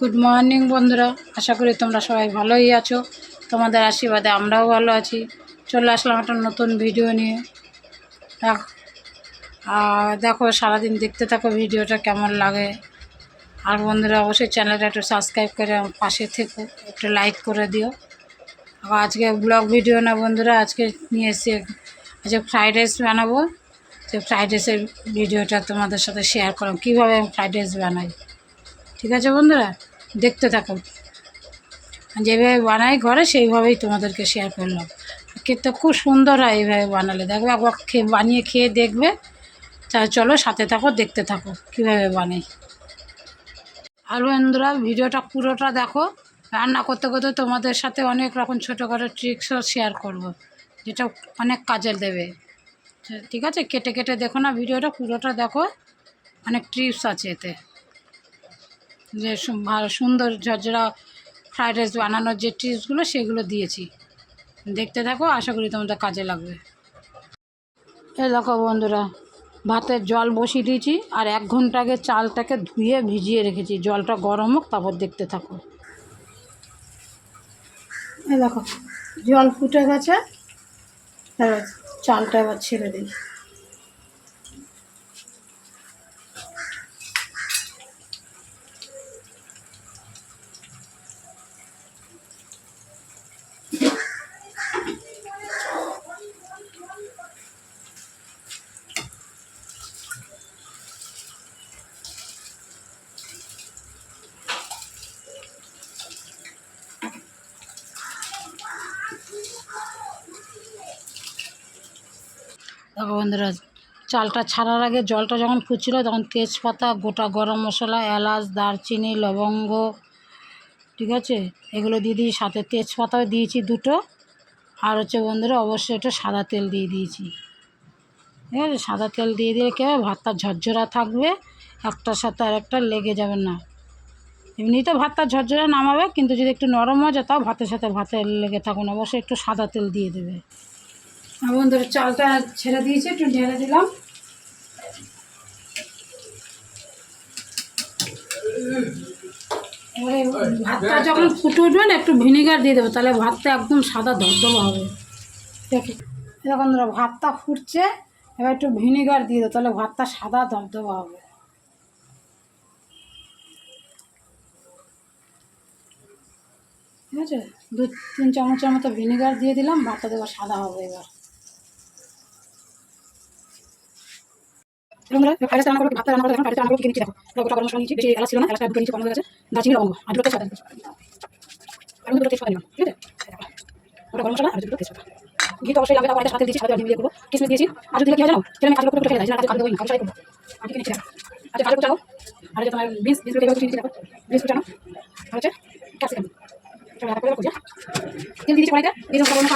Good morning বন্ধুরা। আশা করি তোমরা সবাই ভালোই আছো। তোমাদের আশীর্বাদে আমরাও ভালো আছি। চলে আসলাম একটা নতুন ভিডিও নিয়ে। দেখ- আর দেখো, সারাদিন দেখতে থাকো ভিডিওটা কেমন লাগে। আর বন্ধুরা, অবশ্যই চ্যানেলটা একটু সাবস্ক্রাইব করে পাশে থেকে। একটু লাইক করে দিও। আজকে ব্লগ ভিডিও না বন্ধুরা, আজকে নিয়ে এসে আজকে ফ্রাইড রাইস বানাবো। তো ফ্রাইড রাইসের ভিডিওটা তোমাদের সাথে শেয়ার করো কীভাবে আমি ফ্রাইড রাইস বানাই। ঠিক আছে বন্ধুরা? দেখতে থাকো যেভাবে বানাই ঘরে, সেইভাবেই তোমাদেরকে শেয়ার করলাম। খেতে খুব সুন্দর হয় এইভাবে বানালে। দেখবে একবার খেয়ে, বানিয়ে খেয়ে দেখবে। তাহলে চলো সাথে থাকো, দেখতে থাকো কীভাবে বানাই। আর বন্ধুরা, ভিডিওটা পুরোটা দেখো। রান্না করতে করতে তোমাদের সাথে অনেক রকম ছোটোখাটো ট্রিক্সও শেয়ার করব, যেটা অনেক কাজে দেবে। ঠিক আছে? কেটে কেটে দেখো না, ভিডিওটা পুরোটা দেখো। অনেক ট্রিপস আছে এতে। যে ভালো সুন্দর ঝরঝরা ফ্রাইড রাইস বানানোর যে টিপসগুলো সেগুলো দিয়েছি। দেখতে থাকো, আশা করি তোমাদের কাজে লাগবে। এ দেখো বন্ধুরা, ভাতের জল বসিয়ে দিয়েছি, আর এক ঘণ্টা আগে চালটাকে ধুয়ে ভিজিয়ে রেখেছি। জলটা গরম হোক, তারপর দেখতে থাকো। এ দেখো, জল ফুটে গেছে চালটা এবার ছেড়ে দিই। দেখো বন্ধুরা, চালটা ছাড়ার আগে জলটা যখন ফুটছিল তখন তেজপাতা, গোটা গরম মশলা, এলাচ, দারচিনি, লবঙ্গ, ঠিক আছে? এগুলো দিয়ে দিই সাথে তেজপাতাও দিয়েছি দুটো। আর হচ্ছে বন্ধুরা, অবশ্যই একটু সাদা তেল দিয়ে দিয়েছি। ঠিক আছে? সাদা তেল দিয়ে দিলে কী হবে? ভাতটা ঝরঝরা থাকবে, একটার সাথে আর একটা লেগে যাবে না। এমনিতে ভাতটা ঝরঝরে নামাবে, কিন্তু যদি একটু নরম হয়ে যায়, তাও ভাতের সাথে ভাতে লেগে থাকুন। অবশ্যই একটু সাদা তেল দিয়ে দেবে। আর বন্ধুরা চালটা ছেড়ে দিয়েছি একটু ঢেলে দিলাম। এবারে ভাতটা যখন ফুটে উঠবে না একটু ভিনেগার দিয়ে দেবো তাহলে ভাতটা একদম সাদা ধবধবা হবে। দেখি। এখন ধরো ভাতটা ফুটছে এবার একটু ভিনেগার দিয়ে দেবো তাহলে ভাতটা সাদা ধবধবা হবে। ঠিক আছে? দু তিন চামচের মতো ভিনেগার দিয়ে দিলাম ভাতটা দেবো সাদা হবে এবার। এবং ধরো ফ্রাইড রান্না করব ভাতটা রান্না করব এখন ফ্রাইড রান্না করব নিচ্ছি দেখো। দেখো গোটা না এলাচটা দুটো নিচ্ছি কম হয়ে গেছে। দারচিনি লবঙ্গ আর দুটো তেজপাতা ঠিক আছে? ওটা গরম তো অবশ্যই লাগবে তারপর দিচ্ছি সাথে ডিম দিয়ে করব দিয়েছি। আর যদি কি হয় জানো, সেটা আমি কাজু করে ফেলে দিই কাজু করব আচ্ছা কাজু কুচানো আর যে তোমার বিনস বিনস কুচানো নিচ্ছি দেখো। বিনস দিয়েছি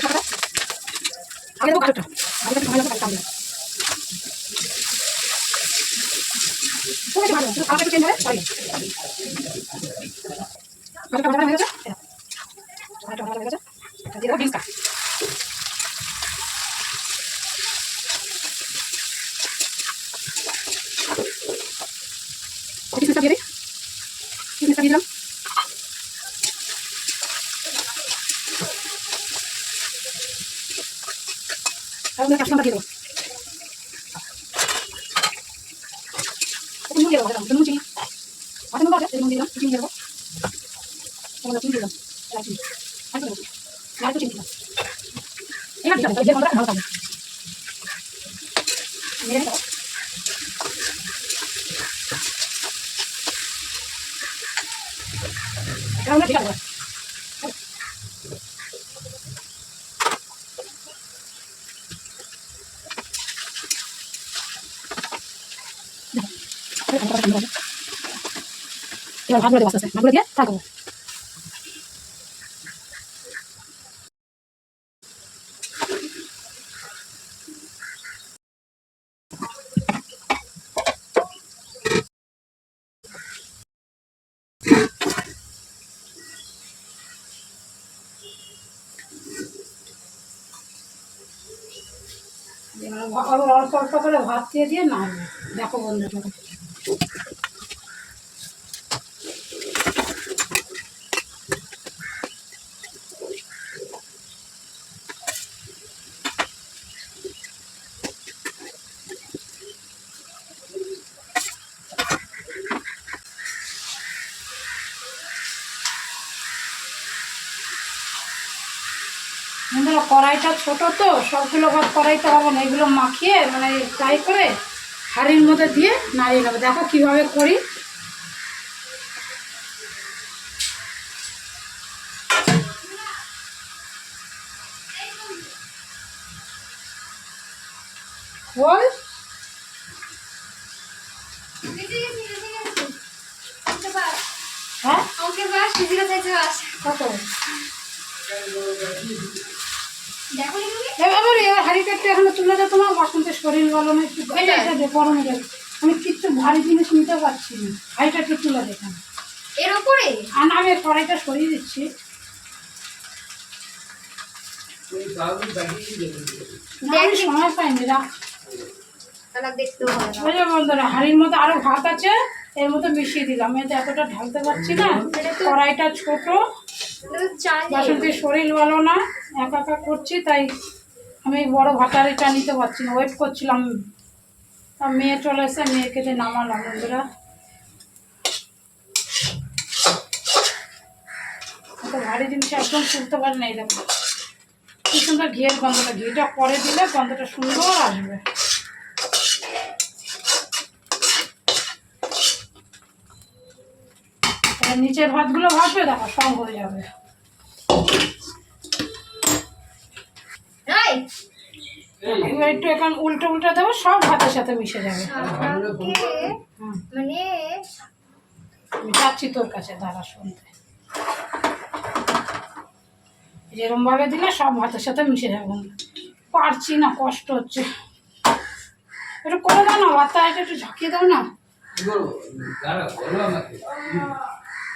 মশলা আগে দেবো কাজুটা আগে দেবো সময় লাগবে কাজু খুব বেশি ভালো না, শুধু কালারটা একটু চেঞ্জ হবে সরি কাজুটা ভাজা হয়ে গেছে কাজুটা ভাজা হয়ে গেছে এটা দিয়ে দেবো বিনসটা কিসমিসটা দিয়ে দিই কিসমিসটা দিয়ে দিলাম? তারপরে ক্যাপসিকামটা দিয়ে দেবো। নুন দিয়ে দেবো নুন চিনি মাছের নুন আছে? নুন দিলাম চিনি দিয়ে দেবো। চিনি দিলাম চিনি আর একটু চিনি দিলাম এবার দিলাম যে গন্ধটা ভালো থাকবে মেরে দেবো তাহলে ঠিক আছে এবার ভাতগুলো দেবো আস্তে আস্তে ভাতগুলো দিয়ে থাকব আরও অল্প অল্প করে ভাত দিয়ে দিয়ে নাড়বে দেখো বন্ধুরা। বন্ধুরা কড়াইটা ছোট তো সবগুলো ভাত কড়াইতে হবে না এগুলো মাখিয়ে মানে ফ্রাই করে হাড়ির মধ্যে দিয়ে নাড়িয়ে নেব। দেখো কীভাবে করি। বল হ্যাঁ? কত? এবার তুলে দাও তোমার শরীর একটু যাবে আমি কিচ্ছু ভারী জিনিস নিতে পারছি না। হাঁড়িটা একটু তুলে দেখান এর উপরে আর না, আমি কড়াইটা সরিয়ে দিচ্ছি। আমি সময় পাইনি রাখ। বন্ধুরা হাঁড়ির মধ্যে আরও ভাত আছে এর মধ্যে মিশিয়ে দিলাম। আমি তো এতটা ঢালতে পারছি না। কড়াইটা ছোট। বাসন্তীর শরীর ভালো না, একা একা করছি, তাই আমি বড় ভাতারিটা নিতে পারছি না ওয়েট করছিলাম। মেয়ে চলে এসে মেয়েকে দিয়ে নামালাম, বন্ধুরা। ভারী জিনিস একদম তুলতে পারি না, এই দেখো। কি সুন্দর ঘিয়ের গন্ধটা, ঘিটা পরে দিলে গন্ধটা সুন্দর আসবে। নিচের ভাতগুলো ভাসবে দেখো সব হয়ে যাবে। এবার একটু এখন উল্টো উল্টো দেবো সব ভাতের সাথে মিশে যাবে। মানে যাচ্ছি তোর কাছে দাঁড়া শুনতে। যেরকম ভাবে দিলে সব ভাতের সাথে মিশে যাবে। পারছি না কষ্ট হচ্ছে। একটু করে দাও না ভাতটা এটা একটু ঝাঁকিয়ে দাও না।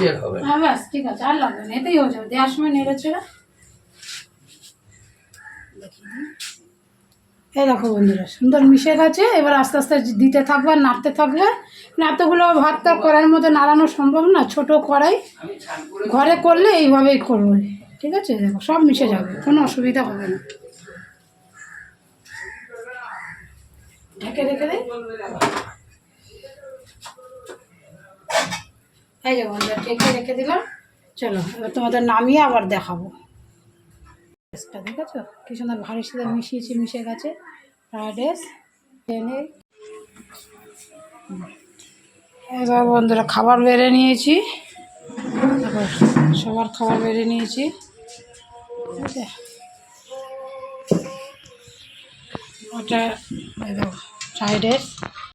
বেশি হবে। হ্যাঁ ব্যাস, ঠিক আছে, আর লাগবে না, এতেই হয়ে যাবে দেওয়ার সময় নেড়ে ছেড়ে। এই দেখো বন্ধুরা, সুন্দর মিশে গেছে, এবার আস্তে আস্তে দিতে থাকবে আর নাড়তে থাকবে। এতগুলো ভাতটা কড়াইয়ের মধ্যে নাড়ানো সম্ভব না, ছোট কড়াই। ঘরে করলে এইভাবেই করব, ঠিক আছে? দেখো, সব মিশে যাবে, কোনো অসুবিধা হবে না। ঢেকে রেখে দেয় এই যে বন্ধুরা ঢেকে রেখে দিলাম চলো, এবার তোমাদের নামিয়ে আবার দেখাবো। রাইসটা দেখেছ? কি সুন্দর ভারীর সাথে মিশিয়েছি, মিশে গেছে। ফ্রাইড রাইস এনে এবার বন্ধুরা খাবার বেড়ে নিয়েছি। সবার খাবার বেড়ে নিয়েছি। আছে ওটা ফ্রাইড রাইস।